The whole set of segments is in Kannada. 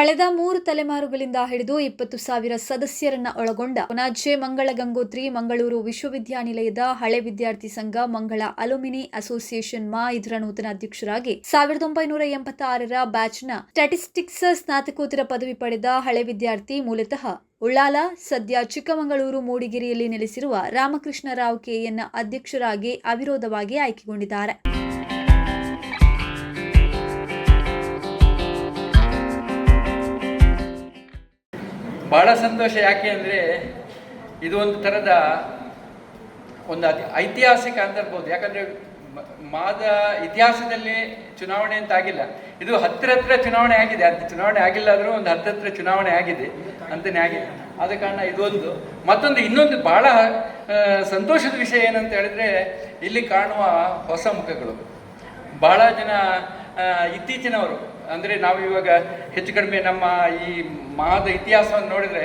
ಕಳೆದ ಮೂರು ತಲೆಮಾರುಗಳಿಂದ ಹಿಡಿದು ಇಪ್ಪತ್ತು ಸಾವಿರ ಸದಸ್ಯರನ್ನ ಒಳಗೊಂಡ ಪುನಾಜೆ ಮಂಗಳ ಗಂಗೋತ್ರಿ ಮಂಗಳೂರು ವಿಶ್ವವಿದ್ಯಾನಿಲಯದ ಹಳೆ ವಿದ್ಯಾರ್ಥಿ ಸಂಘ ಮಂಗಳ ಅಲುಮಿನಿ ಅಸೋಸಿಯೇಷನ್ ಮಾ ಇದರ ನೂತನ ಅಧ್ಯಕ್ಷರಾಗಿ ಸಾವಿರದ ಒಂಬೈನೂರ ಎಂಬತ್ತಾರರ ಬ್ಯಾಚ್ನ ಸ್ಟಾಟಿಸ್ಟಿಕ್ಸ್ ಸ್ನಾತಕೋತ್ತರ ಪದವಿ ಪಡೆದ ಹಳೆ ವಿದ್ಯಾರ್ಥಿ ಮೂಲತಃ ಉಳ್ಳಾಲ, ಸದ್ಯ ಚಿಕ್ಕಮಗಳೂರು, ಮೂಡಿಗೆರೆಯಲ್ಲಿ ನೆಲೆಸಿರುವ ರಾಮಕೃಷ್ಣ ರಾವ್ ಕೆಎನ್ ಅಧ್ಯಕ್ಷರಾಗಿ ಅವಿರೋಧವಾಗಿ ಆಯ್ಕೆಗೊಂಡಿದ್ದಾರೆ. ಬಹಳ ಸಂತೋಷ. ಯಾಕೆ ಅಂದರೆ ಇದು ಒಂದು ಥರದ ಒಂದು ಅತಿ ಐತಿಹಾಸಿಕ ಅಂತ ಇರ್ಬೋದು ಯಾಕಂದರೆ ಮಾದ ಇತಿಹಾಸದಲ್ಲಿ ಚುನಾವಣೆ ಅಂತ ಆಗಿಲ್ಲ. ಇದು ಹತ್ತಿರ ಹತ್ರ ಚುನಾವಣೆ ಆಗಿದೆ. ಅದು ಚುನಾವಣೆ ಆಗಿಲ್ಲ ಆದರೂ ಒಂದು ಹತ್ತಿರ ಚುನಾವಣೆ ಆಗಿದೆ ಅಂತಲೇ ಆಗಿದೆ. ಆದ ಕಾರಣ ಇದೊಂದು. ಮತ್ತೊಂದು, ಇನ್ನೊಂದು ಭಾಳ ಸಂತೋಷದ ವಿಷಯ ಏನಂತ ಹೇಳಿದ್ರೆ ಇಲ್ಲಿ ಕಾಣುವ ಹೊಸ ಮುಖಗಳು. ಬಹಳ ಜನ ಇತ್ತೀಚಿನವರು ಅಂದರೆ ನಾವು ಇವಾಗ ಹೆಚ್ಚು ಕಡಿಮೆ ನಮ್ಮ ಈ ಮಹಾದ ಇತಿಹಾಸವನ್ನು ನೋಡಿದರೆ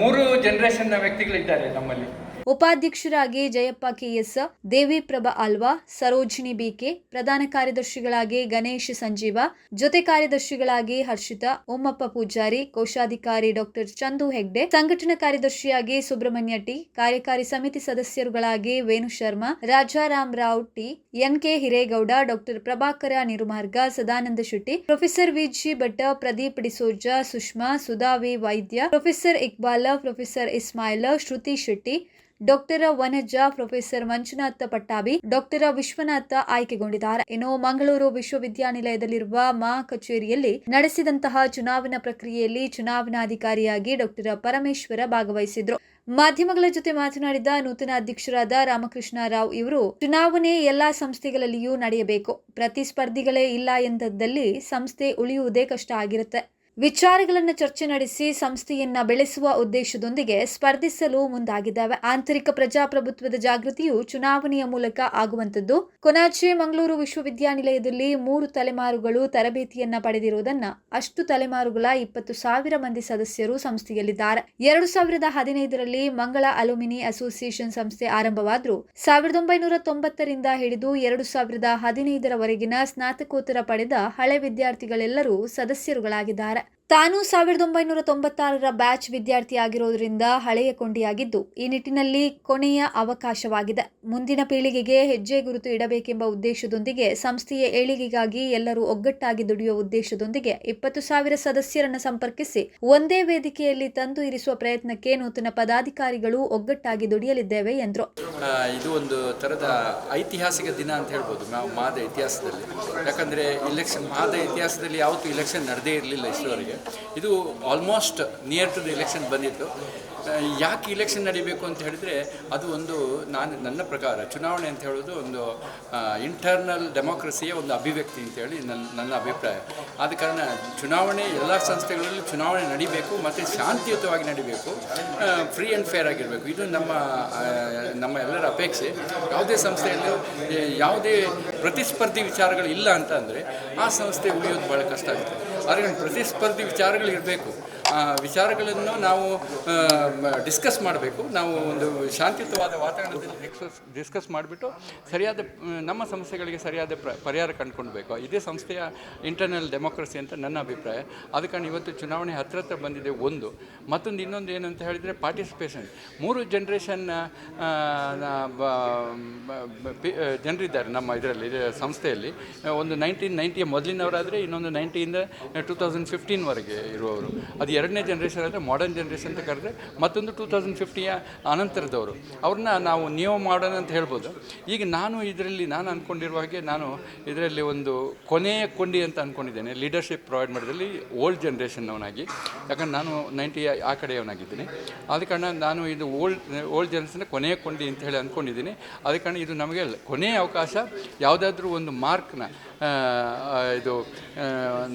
ಮೂರು ಜನರೇಷನ್ನ ವ್ಯಕ್ತಿಗಳಿದ್ದಾರೆ ನಮ್ಮಲ್ಲಿ. ಉಪಾಧ್ಯಕ್ಷರಾಗಿ ಜಯಪ್ಪ ಕೆಎಸ್ ದೇವಿಪ್ರಭಾ ಆಲ್ವಾ ಸರೋಜಿನಿ ಬಿಕೆ, ಪ್ರಧಾನ ಕಾರ್ಯದರ್ಶಿಗಳಾಗಿ ಗಣೇಶ್ ಸಂಜೀವ, ಜೊತೆ ಕಾರ್ಯದರ್ಶಿಗಳಾಗಿ ಹರ್ಷಿತಾ ಓಮಪ್ಪ ಪೂಜಾರಿ, ಕೋಶಾಧಿಕಾರಿ ಡಾಕ್ಟರ್ ಚಂದು ಹೆಗ್ಡೆ, ಸಂಘಟನಾ ಕಾರ್ಯದರ್ಶಿಯಾಗಿ ಸುಬ್ರಹ್ಮಣ್ಯ ಟಿ, ಕಾರ್ಯಕಾರಿ ಸಮಿತಿ ಸದಸ್ಯರುಗಳಾಗಿ Venu Sharma, Rajaram Rao T N K Hiregowda, doctor Prabhakara Nirumarga, Sadananda Shetty, professor V G Bhatta Pradeep D'Souza, Sushma Sudhavi Vaidya, professor Iqbal, professor Ismail, Shruti Shetty doctor Vanaja, professor Manjunatha Pattabhi, doctor Vishwanatha ಆಯ್ಕೆಗೊಂಡಿದ್ದಾರೆ. ಇನ್ನು ಮಂಗಳೂರು ವಿಶ್ವವಿದ್ಯಾನಿಲಯದಲ್ಲಿರುವ ಮಾ ಕಚೇರಿಯಲ್ಲಿ ನಡೆಸಿದಂತಹ ಚುನಾವಣಾ ಪ್ರಕ್ರಿಯೆಯಲ್ಲಿ ಚುನಾವಣಾಧಿಕಾರಿಯಾಗಿ ಡಾಕ್ಟರ್ ಪರಮೇಶ್ವರ ಭಾಗವಹಿಸಿದ್ರು. ಮಾಧ್ಯಮಗಳ ಜೊತೆ ಮಾತನಾಡಿದ ನೂತನ ಅಧ್ಯಕ್ಷರಾದ ರಾಮಕೃಷ್ಣ ರಾವ್ ಇವರು, ಚುನಾವಣೆ ಎಲ್ಲಾ ಸಂಸ್ಥೆಗಳಲ್ಲಿಯೂ ನಡೆಯಬೇಕು. ಪ್ರತಿಸ್ಪರ್ಧಿಗಳೇ ಇಲ್ಲ ಎಂದದ್ದಲ್ಲಿ ಸಂಸ್ಥೆ ಉಳಿಯುವುದೇ ಕಷ್ಟ ಆಗಿರುತ್ತೆ. ವಿಚಾರಗಳನ್ನು ಚರ್ಚೆ ನಡೆಸಿ ಸಂಸ್ಥೆಯನ್ನ ಬೆಳೆಸುವ ಉದ್ದೇಶದೊಂದಿಗೆ ಸ್ಪರ್ಧಿಸಲು ಮುಂದಾಗಿದ್ದಾವೆ. ಆಂತರಿಕ ಪ್ರಜಾಪ್ರಭುತ್ವದ ಜಾಗೃತಿಯು ಚುನಾವಣೆಯ ಮೂಲಕ ಆಗುವಂತದ್ದು ಕೊನಾಚೆ ಮಂಗಳೂರು ವಿಶ್ವವಿದ್ಯಾನಿಲಯದಲ್ಲಿ ಮೂರು ತಲೆಮಾರುಗಳು ತರಬೇತಿಯನ್ನ ಪಡೆದಿರುವುದನ್ನ ಅಷ್ಟು ತಲೆಮಾರುಗಳ ಇಪ್ಪತ್ತು ಸಾವಿರ ಮಂದಿ ಸದಸ್ಯರು ಸಂಸ್ಥೆಯಲ್ಲಿದ್ದಾರೆ. ಎರಡು ಸಾವಿರದ ಹದಿನೈದರಲ್ಲಿ ಮಂಗಳ ಅಲುಮಿನಿ ಅಸೋಸಿಯೇಷನ್ ಸಂಸ್ಥೆ ಆರಂಭವಾದರೂ ಸಾವಿರದ ಒಂಬೈನೂರ ತೊಂಬತ್ತರಿಂದ ಹಿಡಿದು ಎರಡು ಸಾವಿರದ ಹದಿನೈದರವರೆಗಿನ ಸ್ನಾತಕೋತ್ತರ ಪಡೆದ ಹಳೆ ವಿದ್ಯಾರ್ಥಿಗಳೆಲ್ಲರೂ ಸದಸ್ಯರುಗಳಾಗಿದ್ದಾರೆ. ತಾನು ಸಾವಿರದ ಒಂಬೈನೂರ ತೊಂಬತ್ತಾರರ ಬ್ಯಾಚ್ ವಿದ್ಯಾರ್ಥಿಯಾಗಿರೋದ್ರಿಂದ ಹಳೆಯ ಕೊಂಡಿಯಾಗಿದ್ದು, ಈ ನಿಟ್ಟಿನಲ್ಲಿ ಕೊನೆಯ ಅವಕಾಶವಾಗಿದೆ. ಮುಂದಿನ ಪೀಳಿಗೆಗೆ ಹೆಜ್ಜೆ ಗುರುತು ಇಡಬೇಕೆಂಬ ಉದ್ದೇಶದೊಂದಿಗೆ ಸಂಸ್ಥೆಯ ಏಳಿಗೆಗಾಗಿ ಎಲ್ಲರೂ ಒಗ್ಗಟ್ಟಾಗಿ ದುಡಿಯುವ ಉದ್ದೇಶದೊಂದಿಗೆ ಇಪ್ಪತ್ತು ಸಾವಿರ ಸದಸ್ಯರನ್ನು ಸಂಪರ್ಕಿಸಿ ಒಂದೇ ವೇದಿಕೆಯಲ್ಲಿ ತಂದು ಇರಿಸುವ ಪ್ರಯತ್ನಕ್ಕೆ ನೂತನ ಪದಾಧಿಕಾರಿಗಳು ಒಗ್ಗಟ್ಟಾಗಿ ದುಡಿಯಲಿದ್ದೇವೆ, ಎಂದರು. ಇದು ಒಂದು ಐತಿಹಾಸಿಕ ದಿನ ಅಂತ ಹೇಳ್ಬೋದು ನಾವು ಮಾದ ಇತಿಹಾಸದಲ್ಲಿ. ಯಾಕಂದರೆ ಇಲೆಕ್ಷನ್ ಮಾದ ಇತಿಹಾಸದಲ್ಲಿ ಯಾವತ್ತೂ ಇಲೆಕ್ಷನ್ ನಡೆದೇ ಇರಲಿಲ್ಲ ಇಷ್ಟರವರೆಗೆ ಇದು almost near to the election ಬಂದಿತ್ತು. ಯಾಕೆ ಇಲೆಕ್ಷನ್ ನಡಿಬೇಕು ಅಂತ ಹೇಳಿದರೆ, ಅದು ಒಂದು ನಾನು, ನನ್ನ ಪ್ರಕಾರ ಚುನಾವಣೆ ಅಂತ ಹೇಳೋದು ಒಂದು ಇಂಟರ್ನಲ್ ಡೆಮೋಕ್ರಸಿಯ ಒಂದು ಅಭಿವ್ಯಕ್ತಿ ಅಂತೇಳಿ ನನ್ನ ನನ್ನ ಅಭಿಪ್ರಾಯ. ಆದ ಕಾರಣ ಚುನಾವಣೆ, ಎಲ್ಲ ಸಂಸ್ಥೆಗಳಲ್ಲಿ ಚುನಾವಣೆ ನಡಿಬೇಕು ಮತ್ತು ಶಾಂತಿಯುತವಾಗಿ ನಡಿಬೇಕು ಫ್ರೀ ಆ್ಯಂಡ್ ಫೇರ್ ಆಗಿರಬೇಕು. ಇದು ನಮ್ಮ ನಮ್ಮ ಎಲ್ಲರ ಅಪೇಕ್ಷೆ. ಯಾವುದೇ ಸಂಸ್ಥೆಯಲ್ಲೂ ಯಾವುದೇ ಪ್ರತಿಸ್ಪರ್ಧಿ ವಿಚಾರಗಳು ಇಲ್ಲ ಅಂತ ಅಂದರೆ ಆ ಸಂಸ್ಥೆ ಉಳಿಯೋದು ಭಾಳ ಕಷ್ಟ ಆಗುತ್ತೆ. ಆದರೆ ಪ್ರತಿಸ್ಪರ್ಧಿ ವಿಚಾರಗಳು ಇರಬೇಕು ಆ ವಿಚಾರಗಳನ್ನು ನಾವು ಡಿಸ್ಕಸ್ ಮಾಡಬೇಕು. ನಾವು ಒಂದು ಶಾಂತಿಯುತವಾದ ವಾತಾವರಣದಲ್ಲಿ ಡಿಸ್ಕಸ್ ಡಿಸ್ಕಸ್ ಮಾಡಿಬಿಟ್ಟು ಸರಿಯಾದ, ನಮ್ಮ ಸಮಸ್ಯೆಗಳಿಗೆ ಸರಿಯಾದ ಪ್ರ, ಪರಿಹಾರ ಕಂಡುಕೊಳ್ಬೇಕು. ಇದೇ ಸಂಸ್ಥೆಯ ಇಂಟರ್ನಲ್ ಡೆಮೋಕ್ರಸಿ ಅಂತ ನನ್ನ ಅಭಿಪ್ರಾಯ. ಆದ ಕಾರಣ ಇವತ್ತು ಚುನಾವಣೆ ಹತ್ರ ಹತ್ರ ಬಂದಿದೆ ಒಂದು. ಮತ್ತೊಂದು ಇನ್ನೊಂದು ಏನು ಅಂತ ಹೇಳಿದರೆ ಪಾರ್ಟಿಸಿಪೇಷನ್ ಮೂರು ಜನ್ರೇಷನ್ ಜನರಿದ್ದಾರೆ ನಮ್ಮ ಇದರಲ್ಲಿ, ಇದು ಸಂಸ್ಥೆಯಲ್ಲಿ. ಒಂದು ನೈನ್ಟೀನ್ ನೈಂಟಿಯ ಮೊದಲಿನವರಾದರೆ ಇನ್ನೊಂದು ನೈಂಟಿಯಿಂದ ಟೂ ತೌಸಂಡ್ ಫಿಫ್ಟೀನ್ವರೆಗೆ ಇರುವವರು. ಅದು ಎರಡನೇ ಜನ್ರೇಷನ್ ಅಂದರೆ ಮಾಡರ್ನ್ ಜನ್ರೇಷನ್ ಅಂತ ಕರೆದ್ರೆ ಮತ್ತೊಂದು ಟೂ ತೌಸಂಡ್ ಫಿಫ್ಟಿಯ ಅನಂತರದವರು. ಅವ್ರನ್ನ ನಾವು ನಿಯೋ ಮಾಡೋಣ ಅಂತ ಹೇಳ್ಬೋದು. ಈಗ ನಾನು ಇದರಲ್ಲಿ ನಾನು ಅಂದ್ಕೊಂಡಿರುವ ಹಾಗೆ ನಾನು ಇದರಲ್ಲಿ ಒಂದು ಕೊನೆಯ ಕೊಂಡಿ ಅಂತ ಅಂದ್ಕೊಂಡಿದ್ದೇನೆ ಲೀಡರ್ಶಿಪ್ ಪ್ರೊವೈಡ್ ಮಾಡೋದ್ರಲ್ಲಿ ಓಲ್ಡ್ ಜನ್ರೇಷನ್ನವನಾಗಿ ಯಾಕಂದ್ರೆ ನಾನು ನೈಂಟಿ ಆ ಕಡೆಯವನಾಗಿದ್ದೀನಿ ಆದ ಕಾರಣ ನಾನು ಇದು ಓಲ್ಡ್ ಓಲ್ಡ್ ಜನ್ರೇಷನ್ ಕೊನೆಯ ಕೊಂಡಿ ಅಂತ ಹೇಳಿ ಅಂದ್ಕೊಂಡಿದ್ದೀನಿ ಆದ ಕಾರಣ ಇದು ನಮಗೆ ಕೊನೆಯ ಅವಕಾಶ. ಯಾವುದಾದ್ರೂ ಒಂದು ಮಾರ್ಕ್ನ ಇದು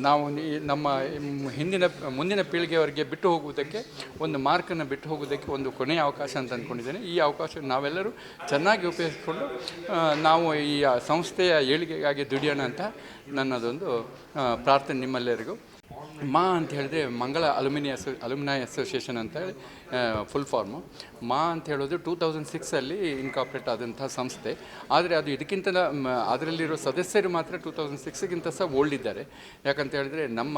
ನಾವು ನಮ್ಮ, ಹಿಂದಿನ, ಮುಂದಿನ ಪೀಳಿಗೆಯವರಿಗೆ ಬಿಟ್ಟು ಹೋಗುವುದಕ್ಕೆ, ಒಂದು ಮಾರ್ಕನ್ನು ಬಿಟ್ಟು ಹೋಗೋದಕ್ಕೆ ಒಂದು ಕೊನೆಯ ಅವಕಾಶ ಅಂತ ಅಂದ್ಕೊಂಡಿದ್ದೇನೆ. ಈ ಅವಕಾಶ ನಾವೆಲ್ಲರೂ ಚೆನ್ನಾಗಿ ಉಪಯೋಗಿಸಿಕೊಂಡು ನಾವು ಈ ಸಂಸ್ಥೆಯ ಏಳಿಗೆಗಾಗಿ ದುಡಿಯೋಣ ಅಂತ ನನ್ನದೊಂದು ಪ್ರಾರ್ಥನೆ ನಿಮ್ಮೆಲ್ಲರಿಗೂ. ಮಾ ಅಂತ ಹೇಳಿದ್ರೆ ಮಂಗಳ ಅಲುಮಿನಿ ಅಸೋ ಅಸೋಸಿಯೇಷನ್ ಅಂತ ಹೇಳಿ ಫುಲ್ ಫಾರ್ಮು ಮಾ ಅಂತ ಹೇಳೋದು ಟೂ ತೌಸಂಡ್ ಸಿಕ್ಸಲ್ಲಿ ಇನ್ಕಾಪ್ರೇಟ್ ಆದಂಥ ಸಂಸ್ಥೆ. ಆದರೆ ಅದು ಇದಕ್ಕಿಂತ ಅದರಲ್ಲಿರೋ ಸದಸ್ಯರು ಮಾತ್ರ ಟೂ ತೌಸಂಡ್ ಸಿಕ್ಸ್ಗಿಂತ ಸಹ ಓಲ್ಡ್ ಇದ್ದಾರೆ. ಯಾಕಂತ ಹೇಳಿದ್ರೆ ನಮ್ಮ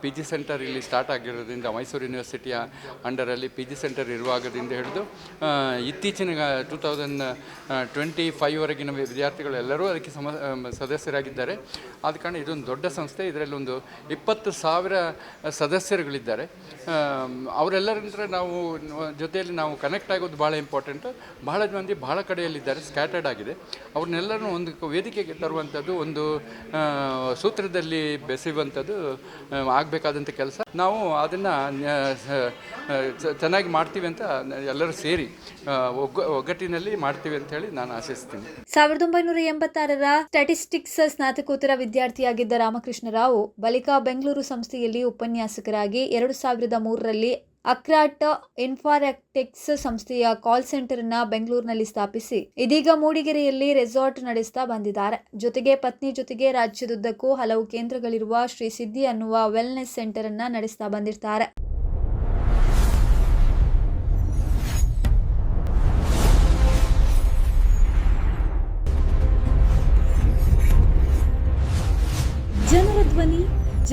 ಪಿ ಜಿ ಸೆಂಟರ್ ಇಲ್ಲಿ ಸ್ಟಾರ್ಟ್ ಆಗಿರೋದ್ರಿಂದ ಮೈಸೂರು ಯೂನಿವರ್ಸಿಟಿಯ ಅಂಡರಲ್ಲಿ ಪಿ ಜಿ ಸೆಂಟರ್ ಇರುವಾಗದಿಂದ ಹಿಡಿದು ಇತ್ತೀಚಿನ ಟೂ ತೌಸಂಡ್ ಟ್ವೆಂಟಿ ಫೈವ್ವರೆಗಿನ ವಿದ್ಯಾರ್ಥಿಗಳು ಎಲ್ಲರೂ ಅದಕ್ಕೆ ಸಮ ಸದಸ್ಯರಾಗಿದ್ದಾರೆ. ಆದ ಕಾರಣ ಇದೊಂದು ದೊಡ್ಡ ಸಂಸ್ಥೆ. ಇದರಲ್ಲಿ ಒಂದು ಇಪ್ಪತ್ತು ಸಾವಿರ ಸದಸ್ಯರುಗಳಿದ್ದಾರೆ. ಅವರೆಲ್ಲರಿಂದ ನಾವು ಜೊತೆಯಲ್ಲಿ ನಾವು ಕನೆಕ್ಟ್ ಆಗೋದು ಭಾಳ ಇಂಪಾರ್ಟೆಂಟ್ ಬಹಳ ಮಂದಿ ಬಹಳ ಕಡೆಯಲ್ಲಿದ್ದಾರೆ ಸ್ಕ್ಯಾಟರ್ಡ್ ಆಗಿದೆ. ಅವ್ರನ್ನೆಲ್ಲರೂ ಒಂದು ವೇದಿಕೆಗೆ ತರುವಂಥದ್ದು ಒಂದು ಸೂತ್ರದಲ್ಲಿ ಬೆಸೆಯುವಂಥದ್ದು ಆಗಬೇಕಾದಂಥ ಕೆಲಸ. ನಾವು ಅದನ್ನು ಚೆನ್ನಾಗಿ ಮಾಡ್ತೀವಿ ಅಂತ ಎಲ್ಲರೂ ಸೇರಿ ಒಗ್ಗ, ಒಗ್ಗಟ್ಟಿನಲ್ಲಿ ಮಾಡ್ತೀವಿ ಅಂತ ಹೇಳಿ ನಾನು ಆಶಿಸ್ತೀನಿ. ಸಾವಿರದ ಒಂಬೈನೂರ ಎಂಬತ್ತಾರರ ಸ್ಟ್ಯಾಟಿಸ್ಟಿಕ್ಸ್ ಸ್ನಾತಕೋತ್ತರ ವಿದ್ಯಾರ್ಥಿಯಾಗಿದ್ದ ರಾಮಕೃಷ್ಣ ರಾವ್ ಬಳಿಕ ಬೆಂಗಳೂರು ಸಂಸ್ಥೆಯಲ್ಲಿ ಉಪನ್ಯಾಸಕರಾಗಿ ಎರಡು ಸಾವಿರದ ಮೂರರಲ್ಲಿ ಅಕ್ರಾಟ್ ಇನ್ಫಾರೆಕ್ಟೆಕ್ಸ್ ಸಂಸ್ಥೆಯ ಕಾಲ್ ಸೆಂಟರ್ ಅನ್ನ ಬೆಂಗಳೂರಿನಲ್ಲಿ ಸ್ಥಾಪಿಸಿ, ಇದೀಗ ಮೂಡಿಗೆರೆಯಲ್ಲಿ ರೆಸಾರ್ಟ್ ನಡೆಸ್ತಾ ಬಂದಿದ್ದಾರೆ. ಜೊತೆಗೆ ಪತ್ನಿ ಜೊತೆಗೆ ರಾಜ್ಯದುದ್ದಕ್ಕೂ ಹಲವು ಕೇಂದ್ರಗಳಿರುವ ಶ್ರೀ ಸಿದ್ಧಿ ಅನ್ನುವ ವೆಲ್ನೆಸ್ ಸೆಂಟರ್ ಅನ್ನ ನಡೆಸ್ತಾ ಬಂದಿರ್ತಾರೆ.